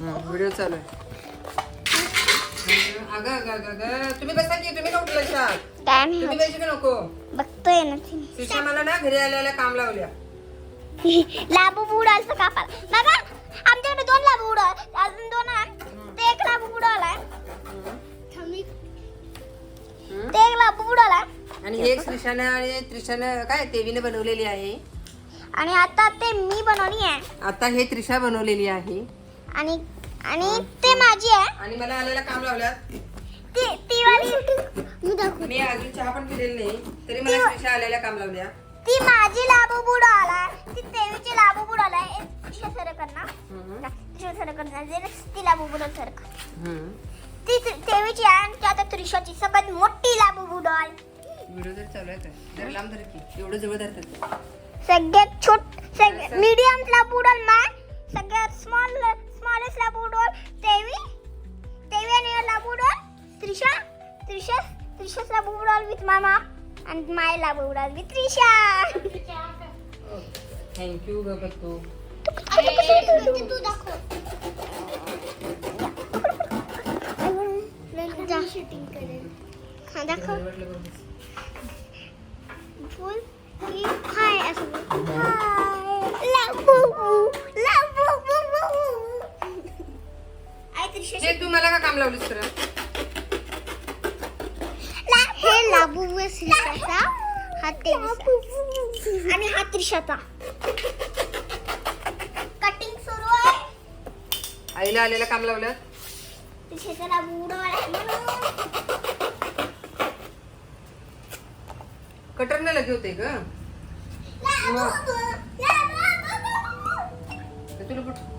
Video चालू आहे. अगं अगं अगं अगं तुम्ही बसा की तुम्ही काय नको? बघतोय ना ती. शिक्षा मला ना घरी आल्याला काम लावल्या लाबू बुडालचं कापाल. बघा आमच्याकडे दोन लाबू उडल अजून दोन आहे ते एक लाबू बुडवलाय ते एक लाबू बुडवलाय आणि एक श्रीशानं आणि त्रिशानं काय तेवीने बनवलेली आहे? आणि आता ते मी बनवली आहे. आता हे त्रिशा बनवलेली आहे. आणि आणि ते माझी आहे. आणि मला आल्याला काम लावल्यात ती ती वाली. मी दाखवू मी अजून चहा पण पिलेली नाही. तरी मला काम लावल्या. ती माझी लाबू ती तेवीची लाबू बुडवलाय त्रिशा सरकना हम्म. त्रिशा सरकना जे ती लाबू बुडल हम्म. ती तेवीची आहे आणि ती आता त्रिशाची. सगळ्यात मोठी लाबू बुडल व्हिडिओ जर चालू आहे जरा लांब धर की. एवढं जवळ धरतात सगळ्यात छोट सगळ्यात मीडियम ला बुडल माय. सगळ्यात स्मॉल स्मॉलेस्ट ला बुडल तेवी तेवी आणि ला बुडल त्रिशा त्रिशा त्रिशाच ला बुडल विथ मामा आणि माय ला बुडल विथ त्रिशा. थँक्यू ग बघतो तू दाखव. शूटिंग करेल हा दाखव. फुल की हाय असं. हाय. लाबू लाबू हे तू मला का काम लावलीस तर हे लाबू श्रीषाचा हा तेवीसचा आणि हा त्रिशाचा. कटिंग सुरू आहे. आईला आलेला काम लावलं? त्रिशाचा लाबू उडवायला म्हणून. कटरने लगे होते ग. तुला कुठं?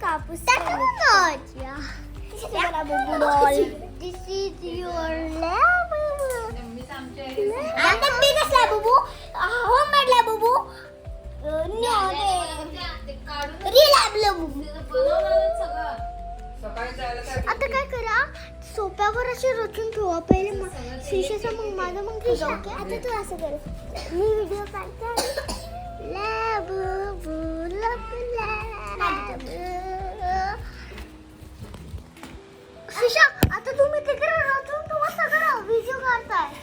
कापूस दिस इज युअर लाबू आता बिगस्ट लाबू होम मेड लाबू रिअल लाबू सकाळी जायला काय आता काय करा सोप्यावर असे रचून ठेवा पहिले मग शिशाचं मग माझं मग त्रिशा आता तू असं कर मी व्हिडिओ काढते लाबू लाबू लाबू. शिशा आता तुम्ही तिकडे रचून ठेवा सगळं व्हिडिओ काढताय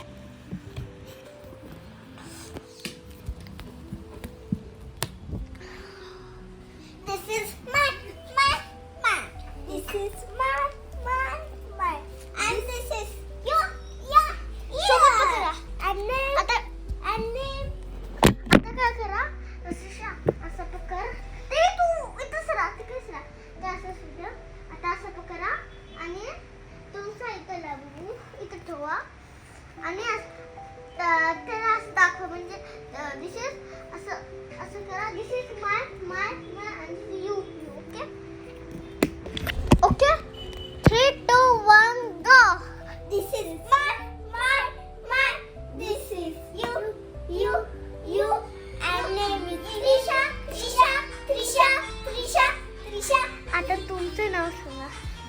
This is my, my, my. This is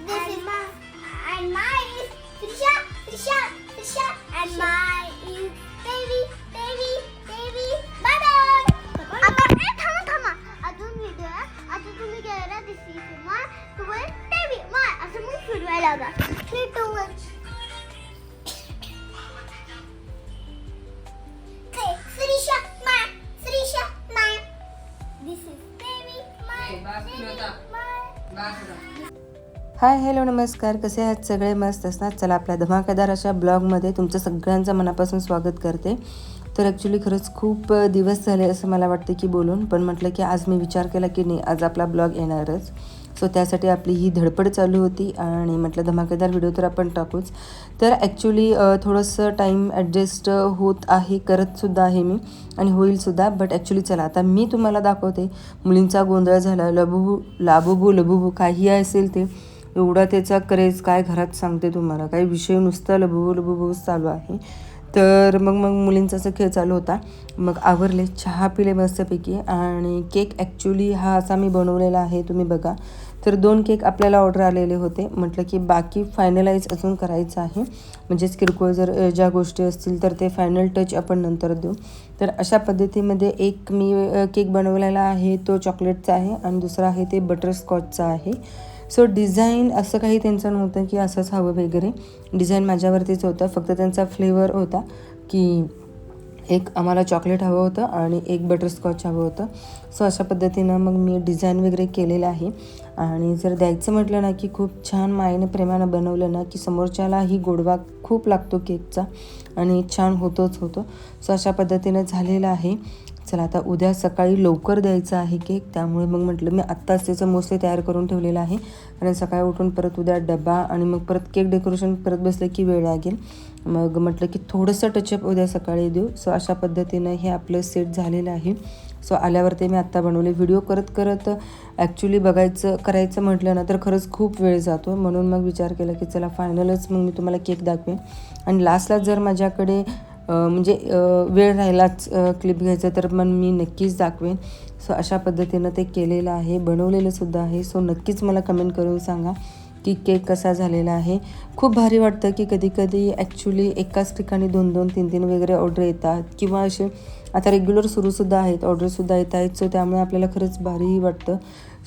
and is, my, and my is Trisha, Trisha, Trisha, and my is baby, baby, baby. Bye bye. Ama e, tamam tamam. Adın videoya, adını videoya dizisi var. Tuval, baby, var. Adımı sürüyle da. Tuval. This is baby, my baby, my. Back hi hello नमस्कार. कसे आहात? सगळे मस्त असतात. चला आपल्या धमाकेदार अशा ब्लॉगमध्ये तुमचं सगळ्यांचं मनापासून स्वागत करते. तर ॲक्च्युली खरंच खूप दिवस झाले असं मला वाटतं की बोलून पण म्हटलं की आज मी विचार केला की नाही आज आपला ब्लॉग येणारच. सो त्यासाठी आपली ही धडपड चालू होती आणि म्हटलं धमाकेदार व्हिडिओ तर आपण टाकूच. तर ॲक्च्युली थोडंसं टाईम ॲडजस्ट होत आहे करतसुद्धा आहे मी आणि होईलसुद्धा बट ॲक्च्युली चला आता मी तुम्हाला दाखवते. मुलींचा गोंधळ झाला लबुबू लाबुबू लबुबू काही असेल ते. एवढा त्याचा क्रेज काय घरात सांगते तुम्हाला? काही विषय नुसता लबुबू लबुबूच चालू आहे तर मग मग मुलींचा असं खेळ चालू होता मग आवरले चहा पिले मस्तपैकी आणि केक ॲक्च्युली हा असा मी बनवलेला आहे तुम्ही बघा तर दोन केक आपल्याला ऑर्डर आलेले होते म्हटलं की बाकी फायनलाइज अजून करायचं आहे म्हणजेच किरकोळ जर ज्या गोष्टी असतील तर ते फायनल टच आपण नंतर देऊ तर अशा पद्धतीमध्ये एक मी केक बनवलेला आहे तो चॉकलेटचा आहे आणि दुसरा आहे ते बटरस्कॉचचा आहे सो डिझाईन असं काही त्यांचं नव्हतं की असंच हवं वगैरे. डिझाईन माझ्यावरतीच होतं. फक्त त्यांचा फ्लेवर होता की एक आम्हाला चॉकलेट हवं होतं आणि एक बटरस्कॉच हवं होतं. सो अशा पद्धतीनं मग मी डिझाईन वगैरे केलेलं आहे. आणि जर द्यायचं म्हटलं ना की खूप छान मायेने प्रेमानं बनवलं ना की समोरच्यालाही गोडवा खूप लागतो केकचा आणि छान होतोच होतो. सो अशा पद्धतीनं झालेलं आहे. चला आता उद्या सकाळी लवकर द्यायचं आहे केक. त्यामुळे मग म्हटलं मी आत्ताच त्याचं मोस्टली तयार करून ठेवलेलं आहे. कारण सकाळी उठून परत उद्या डबा आणि मग परत केक डेकोरेशन परत बसलं की वेळ लागेल. मग म्हटलं की थोडंसं टचअप उद्या सकाळी देऊ. सो अशा पद्धतीनं हे आपलं सेट झालेलं आहे. सो आल्यावर ते मी आत्ता बनवले. व्हिडिओ करत करत ॲक्च्युली बघायचं करायचं म्हटलं ना तर खरंच खूप वेळ जातो. म्हणून मग विचार केला की चला फायनलच मग मी तुम्हाला केक दाखवेन. आणि लास्टला जर माझ्याकडे म्हणजे वेळ राहिलाच क्लिप घ्यायचं तर मग मी नक्कीच दाखवेन. सो अशा पद्धतीनं ते केलेलं आहे बनवलेलं सुद्धा आहे. सो नक्कीच मला कमेंट करून सांगा की केक कसा झालेला आहे. खूप भारी वाटतं की कधी कधी ॲक्च्युली एकाच ठिकाणी दोन दोन तीन तीन वगैरे ऑर्डर येतात किंवा असे आता रेग्युलर सुरूसुद्धा आहेत ऑर्डरसुद्धा येत आहेत. सो त्यामुळे आपल्याला खरंच भारी वाटतं.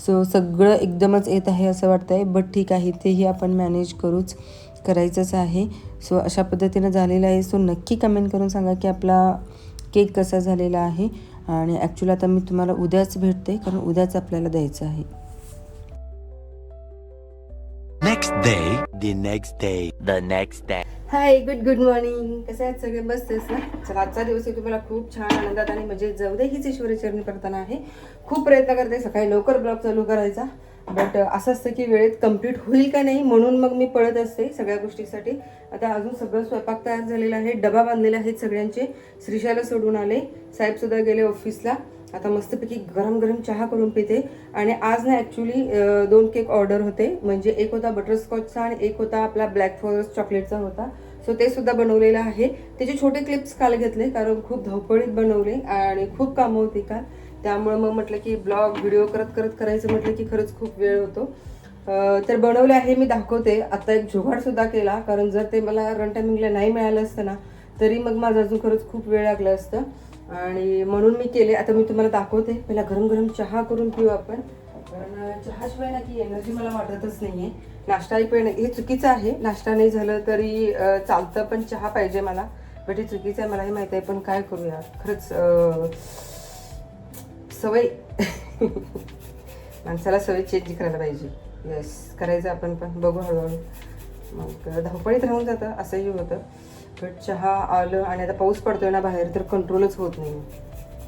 सो सगळं एकदमच येत आहे असं वाटतं आहे बट ठीक आहे तेही आपण मॅनेज करूच. करायचंच आहे. सो अशा पद्धतीनं झालेलं आहे. सो नक्की कमेंट करून सांगा की आपला केक कसा झालेला आहे. आणि ॲक्च्युली आता मी तुम्हाला उद्याच भेटते कारण उद्याच आपल्याला द्यायचं आहे. Next day, the next day, the next day. Hi good good morning कसे आहेत सगळे? मस्तच ना? चला आजचा दिवस तुम्हाला खूप छान आनंदात आणि म्हणजे जाऊ दे. हीच ईश्वरी चरणी करताना आहे. खूप प्रयत्न करते. सकाळी लवकर ब्लॉग चालू करायचा. बट असं असतं की वेळेत कंप्लीट होईल का नाही म्हणून मग मी पळत असते सगळ्या गोष्टीसाठी. आता अजून सगळं स्वयंपाक तयार झालेला आहे डबा बांधलेला आहेत सगळ्यांचे. श्रीशाला सोडून आले. साहेबसुद्धा गेले ऑफिसला आता मस्तपैकी गरम गरम चहा करून पिते. आणि आज ना ॲक्च्युली दोन केक ऑर्डर होते. म्हणजे एक होता बटरस्कॉचचा आणि एक होता आपला ब्लॅक फॉरेस्ट चॉकलेटचा होता. सो ते सुद्धा बनवलेलं आहे. त्याचे छोटे क्लिप्स काल घेतले कारण खूप धावपळीत बनवले आणि खूप कामं होती काल. त्यामुळे मग म्हटलं की ब्लॉग व्हिडिओ करत करत करायचं म्हटलं की खरंच खूप वेळ होतो. तर बनवले आहे मी दाखवते. आता एक जुगाडसुद्धा केला कारण जर ते मला रन टायमिंगला नाही मिळालं असतं ना तरी मग माझं अजून खरंच खूप वेळ लागला असतं. आणि म्हणून मी केले. आता मी तुम्हाला दाखवते. पहिला गरम गरम चहा करून पिऊ आपण. कारण चहाशिवाय ना की एनर्जी मला वाटतच नाही आहे नाश्ता पण हे चुकीचं आहे. नाश्ता नाही झालं तरी चालतं पण चहा पाहिजे मला. बट हे चुकीचं आहे मला हे माहीत आहे. पण काय करूया? खरंच सवय. माणसाला सवय चेंज करायला पाहिजे. येस करायचं आपण पण. बघू हळूहळू. मग धावपळीत राहून जातं असंही होतं. बट चहा आलं आणि आता पाऊस पडतोय ना बाहेर तर कंट्रोलच होत नाही.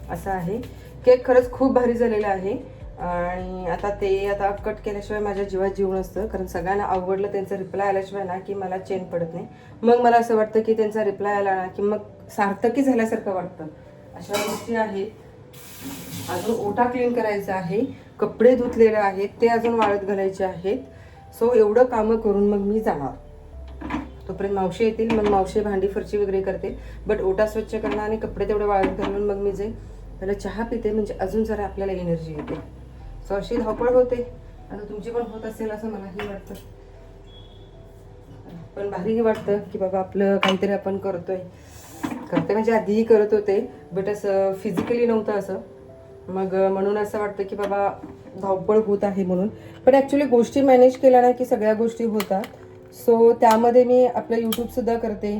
असं आहे. केक खरंच खूप भारी झालेला आहे. आणि आता ते आता कट केल्याशिवाय माझ्या जीवात जीव नसतं. कारण सगळ्यांना आवडलं त्यांचा रिप्लाय आल्याशिवाय ना की मला चेन पडत नाही. मग मला असं वाटतं की त्यांचा रिप्लाय आला ना की मग सार्थकी झाल्यासारखं वाटतं. अशा गोष्टी आहेत. अजून ओटा क्लीन करायचा आहे. कपडे धुतलेले आहेत. ते अजून वाळत घालायचे आहेत. सो एवढं कामं करून मग मी जाणार. तोपर्यंत मावशी येतील. मग मावशी भांडी फरची वगैरे करते बट ओटा स्वच्छ करणं आणि कपडे तेवढे वाळत घालून मग मी जे त्याला चहा पिते. म्हणजे अजून जरा आपल्याला एनर्जी येते. सो अशी धावपळ होते. आता तुमची पण होत असेल असं मलाही वाटतं. पण भारीही वाटतं की बाबा आपलं काहीतरी आपण करतोय. करते म्हणजे आधीही करत होते. बट असं फिजिकली नव्हतं असं. मग म्हणून असं वाटतं की बाबा धावपळ होत आहे म्हणून. पण ॲक्च्युली गोष्टी मॅनेज केल्या ना की सगळ्या गोष्टी होतात. सो त्यामध्ये मी आपलं यूट्यूबसुद्धा करते.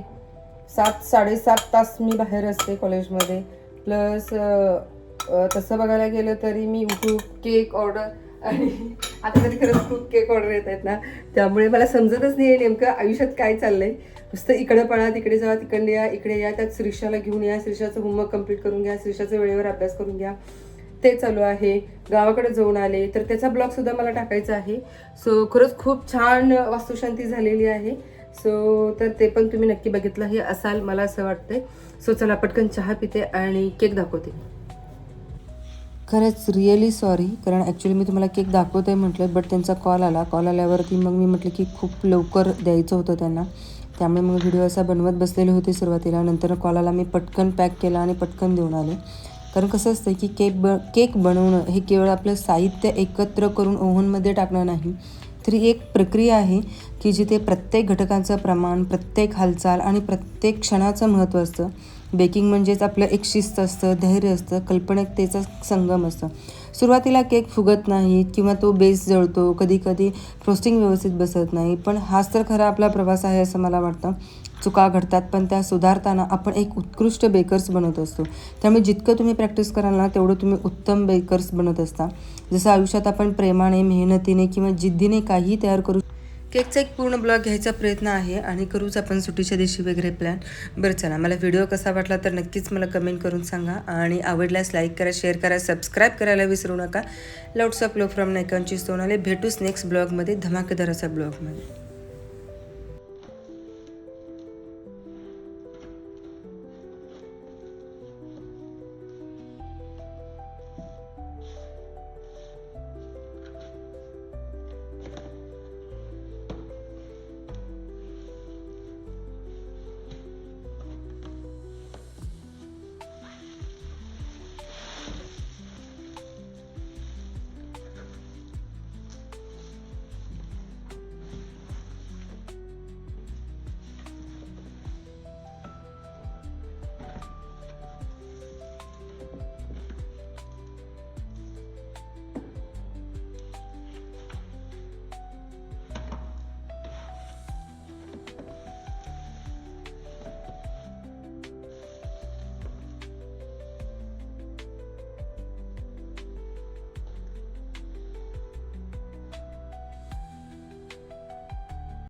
सात साडेसात तास मी बाहेर असते कॉलेजमध्ये प्लस तसं बघायला गेलं तरी मी यूट्यूब केक ऑर्डर आणि आता तरी खरंच खूप केक ऑर्डर येत आहेत ना. त्यामुळे मला समजतच नाही आहे नेमकं आयुष्यात काय चाललंय. नुसतं इकडे पळा तिकडे जा तिकडे या इकडे या त्यात श्रीषाला घेऊन या श्रीषाचं होमवर्क कंप्लीट करून घ्या श्रीषाचं वेळेवर अभ्यास करून घ्या. ते चालू आहे गावाकडे जाऊन आले तर त्याचा ब्लॉग सुद्धा मला टाकायचा आहे. सो खरंच खूप छान वास्तुशांती झालेली आहे. सो तर ते पण तुम्ही नक्की बघितलं असाल मला असं वाटतंय. सो चला पटकन चहा पिते आणि केक दाखवते. खरंच रिअली सॉरी कारण ॲक्च्युली मी तुम्हाला केक दाखवते म्हटलं बट त्यांचा कॉल आला. कॉल आल्यावरती मग मी म्हटलं की खूप लवकर द्यायचं होतं त्यांना. त्यामुळे मग व्हिडिओ असा बनवत बसलेले होते सुरुवातीला. नंतर कॉल आला मी पटकन पॅक केला आणि पटकन देऊन आले. कारण कसं असतं की केक ब केक बनवणं हे केवळ आपलं साहित्य एकत्र करून ओव्हनमध्ये टाकणं नाही. तर ही एक प्रक्रिया आहे की जिथे प्रत्येक घटकांचं प्रमाण प्रत्येक हालचाल आणि प्रत्येक क्षणाचं महत्त्व असतं. बेकिंग म्हणजेच आपलं एक शिस्त असतं धैर्य असतं कल्पनिकतेचा संगम असतं. सुरुवातीला केक फुगत नाही किंवा तो बेस जळतो कधी कधी फ्रोस्टिंग व्यवस्थित बसत नाही पण हाच तर खरा आपला प्रवास आहे असं मला वाटतं. चुका घडतात पण त्या सुधारताना आपण एक उत्कृष्ट बेकर्स बनत असतो. त्यामुळे जितकं तुम्ही प्रॅक्टिस कराल ना तेवढं तुम्ही उत्तम बेकर्स बनत असता. जसं आयुष्यात आपण प्रेमाने मेहनतीने किंवा जिद्दीने काही तयार करू केकचा एक पूर्ण ब्लॉग घ्यायचा प्रयत्न आहे आणि करूच आपण सुट्टीच्या दिवशी वगैरे प्लॅन बरं चला. मला व्हिडिओ कसा वाटला तर नक्कीच मला कमेंट करून सांगा. आणि आवडल्यास लाईक करा शेअर करा सबस्क्राईब करायला विसरू नका. लॉट्स ऑफ लो फ्रॉम नायकांची सोनाले भेटूच नेक्स्ट ब्लॉगमध्ये धमाकेदार असा ब्लॉगमध्ये